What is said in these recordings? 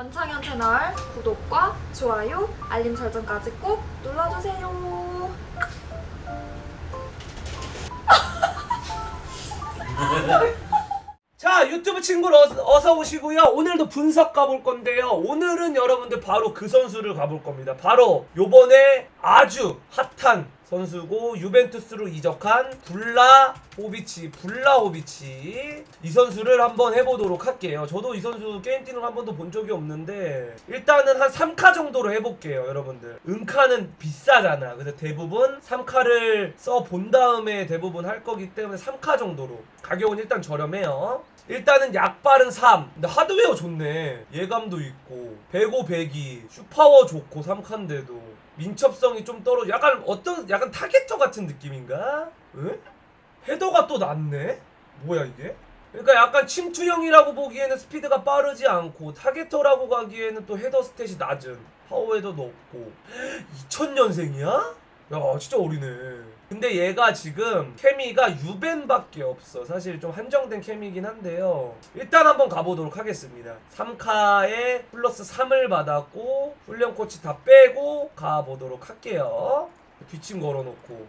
원창현 채널 구독과 좋아요, 알림 설정까지 꼭 눌러주세요. 자 유튜브 친구들 어서, 오시고요. 오늘도 분석 가볼 건데요. 오늘은 여러분들 바로 그 선수를 가볼 겁니다. 바로 요번에 아주 핫한 선수고 유벤투스로 이적한 블라호비치 블라호비치. 이 선수를 한번 해보도록 할게요. 저도 이 선수 게임 뛰는 거한 번도 본 적이 없는데 일단은 한 3카 정도로 해볼게요 여러분들. 은카는 비싸잖아. 그래서 대부분 3카를 써 본 다음에 대부분 할 거기 때문에 3카 정도로. 가격은 일단 저렴해요. 일단은 약발은 3 근데 하드웨어 좋네. 예감도 있고. 105 102 슈파워 좋고 3칸인데도 민첩성이 좀 떨어져 약간 어떤 약간 타겟터 같은 느낌인가? 에? 헤더가 또 낮네? 뭐야 이게? 그러니까 약간 침투형이라고 보기에는 스피드가 빠르지 않고 타겟터라고 가기에는 또 헤더 스탯이 낮은 파워 헤더도 없고 2000년생이야? 야 진짜 어리네 근데 얘가 지금 케미가 유벤밖에 없어. 사실 좀 한정된 케미긴 한데요. 일단 한번 가보도록 하겠습니다. 3카에 플러스 3을 받았고 훈련 코치 다 빼고 가보도록 할게요. 뒷짐 걸어놓고.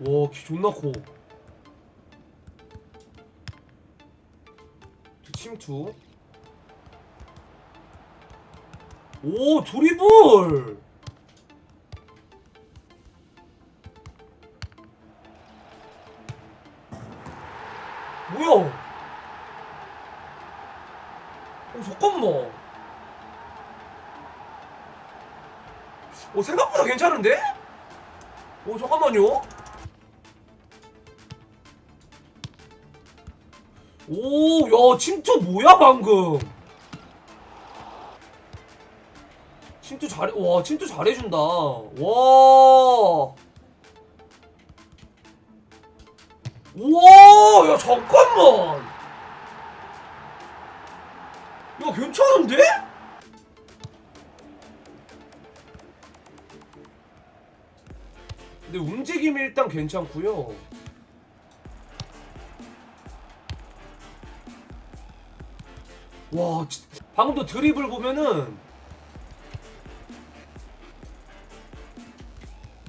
와키 존나 커. 침투. 오 드리블 뭐야? 어 잠깐만 어 생각보다 괜찮은데? 어 잠깐만요. 오 야 침투 뭐야 방금? 침투 잘해 와 침투 잘해준다. 와. 우 와야 잠깐만. 야 괜찮은데? 근데 움직임이 일단 괜찮고요. 와 진- 방금도 드리블 보면은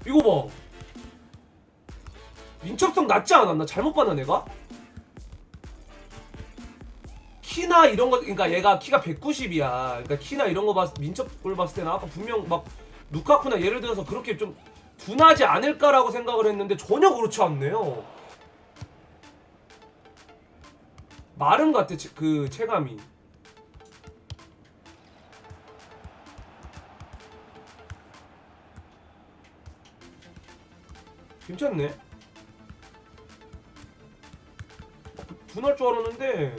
이거 봐 민첩성 낮지 않았나? 잘못 봤나 내가? 키나 이런 거 그러니까 얘가 키가 190이야. 그러니까 키나 이런 거 봤, 민첩을 봤을 때는 아까 분명 막 루카쿠나 예를 들어서 그렇게 좀 둔하지 않을까라고 생각을 했는데 전혀 그렇지 않네요. 마른 것 같아 체- 그 체감이. 괜찮네. 둔할 줄 알았는데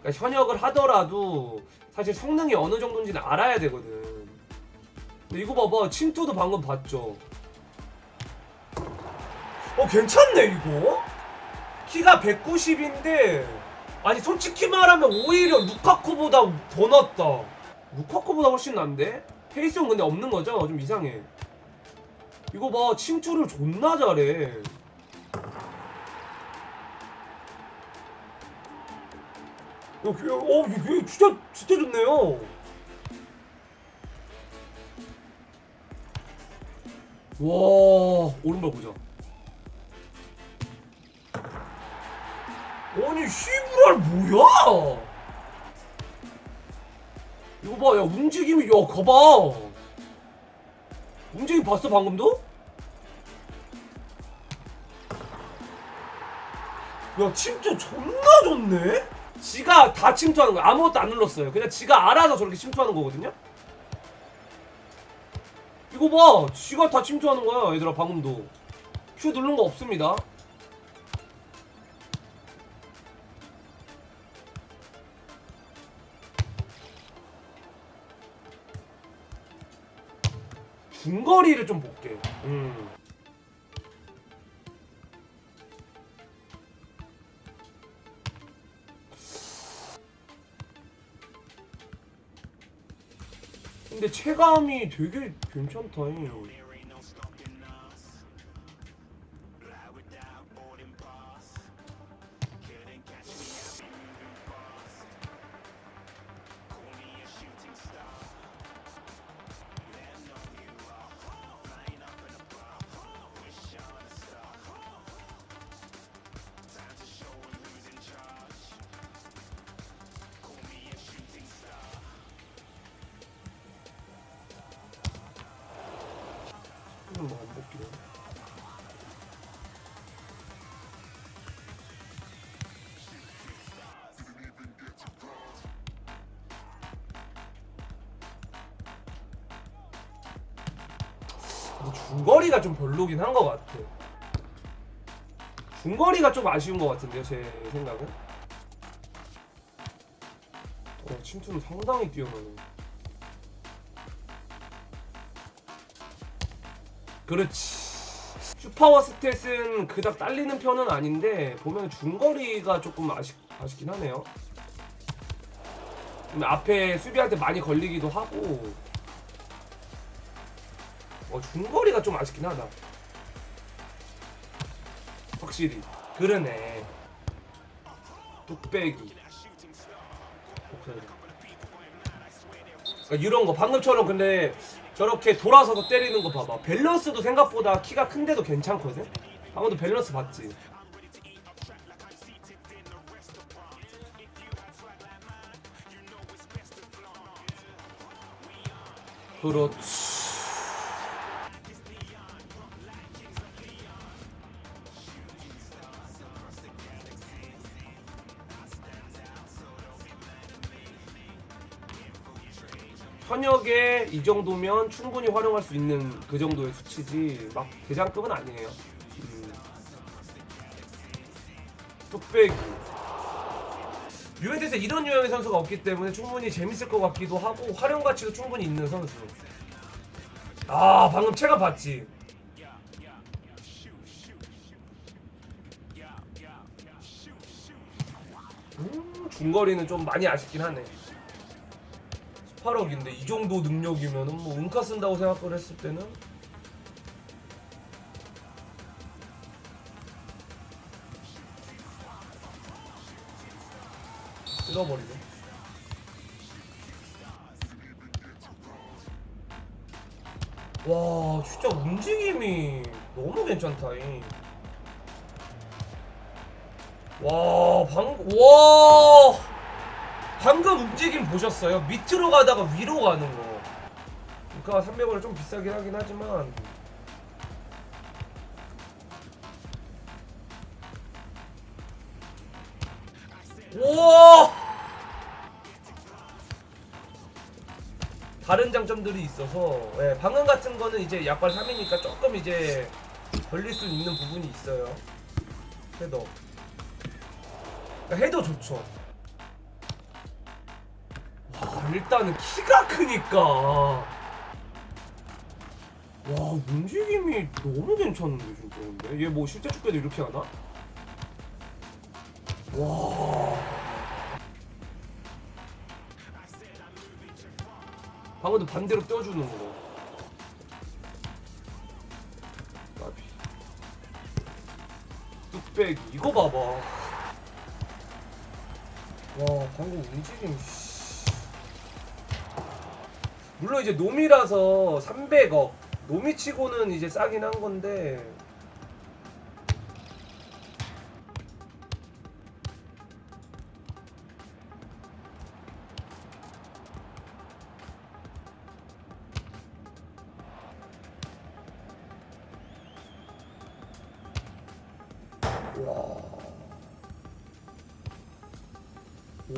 그러니까 현역을 하더라도 사실 성능이 어느 정도인지는 알아야 되거든. 근데 이거 봐봐 침투도 방금 봤죠. 어 괜찮네 이거. 키가 190인데 아니 솔직히 말하면 오히려 루카쿠보다 더 낫다. 루카쿠보다 훨씬 난데? 페이스는 근데 없는 거죠? 좀 이상해. 이거 봐 침투를 존나 잘해. 어, 그, 어, 이게 진짜 진짜 좋네요. 와, 오른발 보자. 아니, 시브랄 뭐야? 이거 봐, 야 움직임이, 야 거봐. 움직임 봤어 방금도? 야 침투 존나 좋네? 지가 다 침투하는 거야. 아무것도 안 눌렀어요. 그냥 지가 알아서 저렇게 침투하는 거거든요? 이거 봐! 지가 다 침투하는 거야 얘들아 방금도. 큐 누른 거 없습니다 중거리를 좀 볼게 음. 근데 체감이 되게 괜찮다. 잉. 안 뽑기로. 근데 중거리가 좀 별로긴 한 것 같아. 중거리가 좀 아쉬운 것 같은데요, 제 생각은. 어, 침투는 상당히 뛰어나네. 그렇지. 슈퍼워 스탯은 그닥 딸리는 편은 아닌데 보면 중거리가 조금 아쉽, 아쉽긴 하네요. 앞에 수비할 때 많이 걸리기도 하고 어, 중거리가 좀 아쉽긴 하다. 확실히 그러네. 뚝배기. 그러니까 이런 거 방금처럼 근데 저렇게 돌아서서 때리는 거 봐봐. 밸런스도 생각보다 키가 큰데도 괜찮거든? 방금도 밸런스 봤지? 그렇지 이 정도면 충분히 활용할 수 있는 그 정도의 수치지 막 대장급은 아니에요. 음. 뚝배기. 유벤투스에 이런 유형의 선수가 없기 때문에 충분히 재밌을 것 같기도 하고 활용 가치도 충분히 있는 선수. 아 방금 체가 봤지. 음, 중거리는 좀 많이 아쉽긴 하네. 18억인데 이 정도 능력이면은 뭐 은카 쓴다고 생각을 했을 때는 쓸어버리네. 와 진짜 움직임이 너무 괜찮다잉. 와 방금 와 방금 움직임 보셨어요? 밑으로 가다가 위로 가는 거. 그러니까 300원은 좀 비싸긴 하긴 하지만 우와! 다른 장점들이 있어서 예, 방금 같은 거는 이제 약발 3이니까 조금 이제 걸릴 수 있는 부분이 있어요. 헤더. 그러니까 헤더 좋죠. 와 일단은 키가 크니까. 와 움직임이 너무 괜찮은데 진짜 근데. 얘 뭐 실제 축구에도 이렇게 하나? 와. 방금도 반대로 떼어주는 거. 까비. 뚝배기. 이거 봐봐. 와 방금 움직임 씨. 물론 이제 놈이라서 300억. 놈이 치고는 이제 싸긴 한 건데.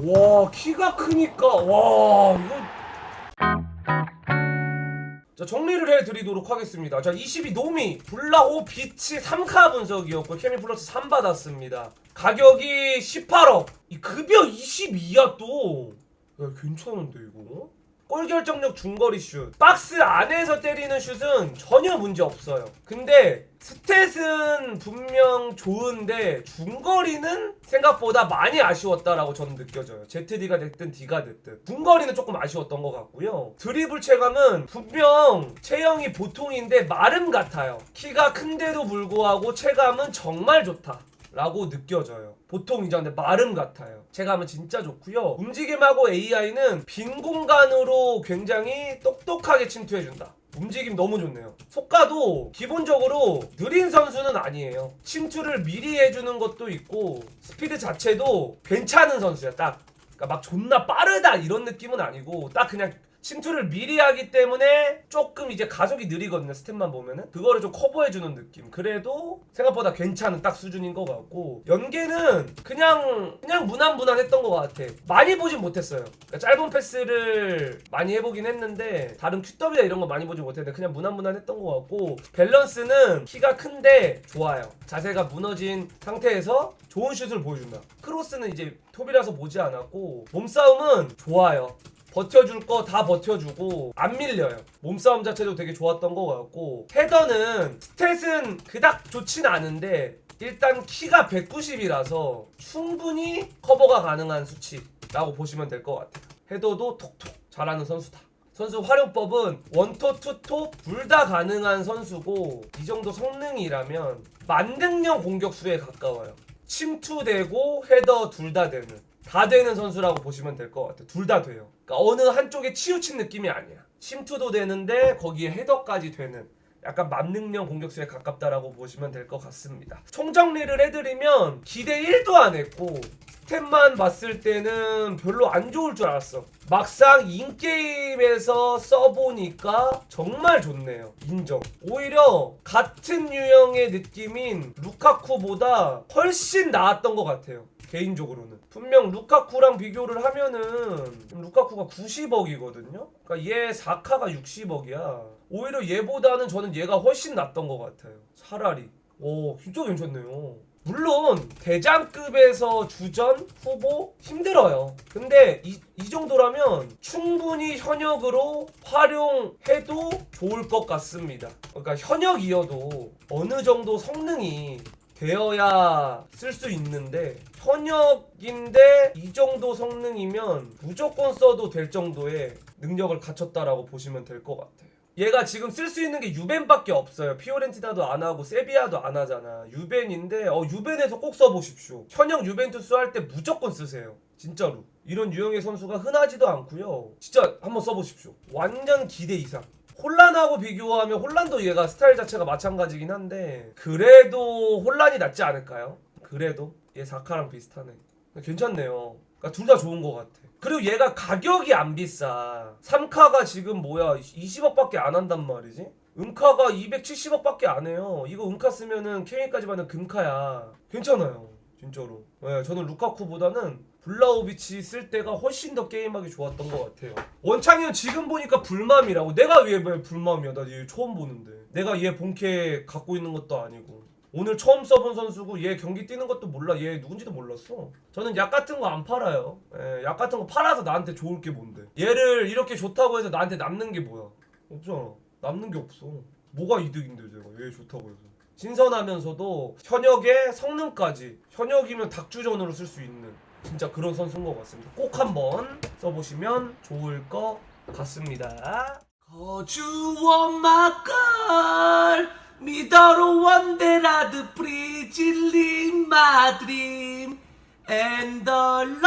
와 키가 크니까. 와 이거 자 정리를 해드리도록 하겠습니다. 자 22 노미 블라오 비치 3카 분석이었고 케미 플러스 3 받았습니다. 가격이 18억. 이 급여 22야 또. 야 괜찮은데 이거? 골 결정력 중거리 슛. 박스 안에서 때리는 슛은 전혀 문제 없어요. 근데 스탯은 분명 좋은데 중거리는 생각보다 많이 아쉬웠다라고 저는 느껴져요. ZD가 됐든 D가 됐든. 중거리는 조금 아쉬웠던 것 같고요. 드리블 체감은 분명 체형이 보통인데 마름 같아요. 키가 큰데도 불구하고 체감은 정말 좋다. 라고 느껴져요. 보통 이제 근데 마름 같아요. 체감은 진짜 좋고요. 움직임하고 AI는 빈 공간으로 굉장히 똑똑하게 침투해준다. 움직임 너무 좋네요. 속가도 기본적으로 느린 선수는 아니에요. 침투를 미리 해주는 것도 있고 스피드 자체도 괜찮은 선수야. 딱. 그러니까 막 존나 빠르다 이런 느낌은 아니고 딱 그냥 침투를 미리 하기 때문에 조금 이제 가속이 느리거든요 스텝만 보면은. 그거를 좀 커버해주는 느낌. 그래도 생각보다 괜찮은 딱 수준인 것 같고. 연계는 그냥 그냥 무난무난했던 것 같아. 많이 보진 못했어요. 그러니까 짧은 패스를 많이 해보긴 했는데 다른 QW나 이런 거 많이 보진 못했는데 그냥 무난무난했던 것 같고 밸런스는 키가 큰데 좋아요. 자세가 무너진 상태에서 좋은 슛을 보여준다. 크로스는 이제 톱이라서 보지 않았고 몸싸움은 좋아요 버텨줄 거 다 버텨주고 안 밀려요. 몸싸움 자체도 되게 좋았던 것 같고 헤더는 스탯은 그닥 좋진 않은데 일단 키가 190이라서 충분히 커버가 가능한 수치라고 보시면 될 것 같아요. 헤더도 톡톡 잘하는 선수다. 선수 활용법은 원톱, 투톱 둘 다 가능한 선수고 이 정도 성능이라면 만능형 공격수에 가까워요. 침투되고 헤더 둘 다 되는 다 되는 선수라고 보시면 될 것 같아요. 둘 다 돼요. 그러니까 어느 한쪽에 치우친 느낌이 아니야. 침투도 되는데 거기에 헤더까지 되는 약간 만능형 공격수에 가깝다라고 보시면 될 것 같습니다. 총정리를 해드리면 기대 1도 안 했고 스탯만 봤을 때는 별로 안 좋을 줄 알았어. 막상 인게임에서 써보니까 정말 좋네요. 인정. 오히려 같은 유형의 느낌인 루카쿠보다 훨씬 나았던 것 같아요. 개인적으로는. 분명 루카쿠랑 비교를 하면은 루카쿠가 90억이거든요. 그러니까 얘 4카가 60억이야. 오히려 얘보다는 저는 얘가 훨씬 낫던 것 같아요. 차라리. 오, 진짜 괜찮네요. 물론 대장급에서 주전 후보 힘들어요. 근데 이, 이 정도라면 충분히 현역으로 활용해도 좋을 것 같습니다. 그러니까 현역이어도 어느 정도 성능이 되어야 쓸 수 있는데 현역인데 이 정도 성능이면 무조건 써도 될 정도의 능력을 갖췄다라고 보시면 될 것 같아요. 얘가 지금 쓸 수 있는 게 유벤밖에 없어요. 피오렌티나도 안 하고 세비야도 안 하잖아. 유벤인데 어 유벤에서 꼭 써보십시오. 현역 유벤투스 할 때 무조건 쓰세요. 진짜로. 이런 유형의 선수가 흔하지도 않고요. 진짜 한번 써보십시오. 완전 기대 이상. 혼란하고 비교하면 혼란도 얘가 스타일 자체가 마찬가지긴 한데 그래도 혼란이 낫지 않을까요? 그래도 얘 사카랑 비슷하네. 괜찮네요. 그러니까 둘 다 좋은 것 같아. 그리고 얘가 가격이 안 비싸. 3카가 지금 뭐야 20억밖에 안 한단 말이지? 음카가 270억밖에 안 해요. 이거 음카 쓰면은 케미까지 받는 금카야. 괜찮아요. 진짜로. 네, 저는 루카쿠보다는 블라우비치 쓸 때가 훨씬 더 게임하기 좋았던 것 같아요. 원창이는 지금 보니까 불맘이라고. 내가 왜, 왜 불맘이야? 나 얘 처음 보는데. 내가 얘 본캐 갖고 있는 것도 아니고. 오늘 처음 써본 선수고 얘 경기 뛰는 것도 몰라. 얘 누군지도 몰랐어. 저는 약 같은 거 안 팔아요. 예, 약 같은 거 팔아서 나한테 좋을 게 뭔데? 얘를 이렇게 좋다고 해서 나한테 남는 게 뭐야? 없잖아. 남는 게 없어. 뭐가 이득인데 제가 얘 좋다고 해서. 신선하면서도 현역의 성능까지 현역이면 닭주전으로 쓸 수 있는 진짜 그런 선수인 것 같습니다. 꼭 한번 써보시면 좋을 것 같습니다. 거주원 마걸 미더로 원데라드 프리질린 마드림 엔더러마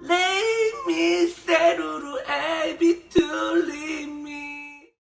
레이미 세루루 에비툴리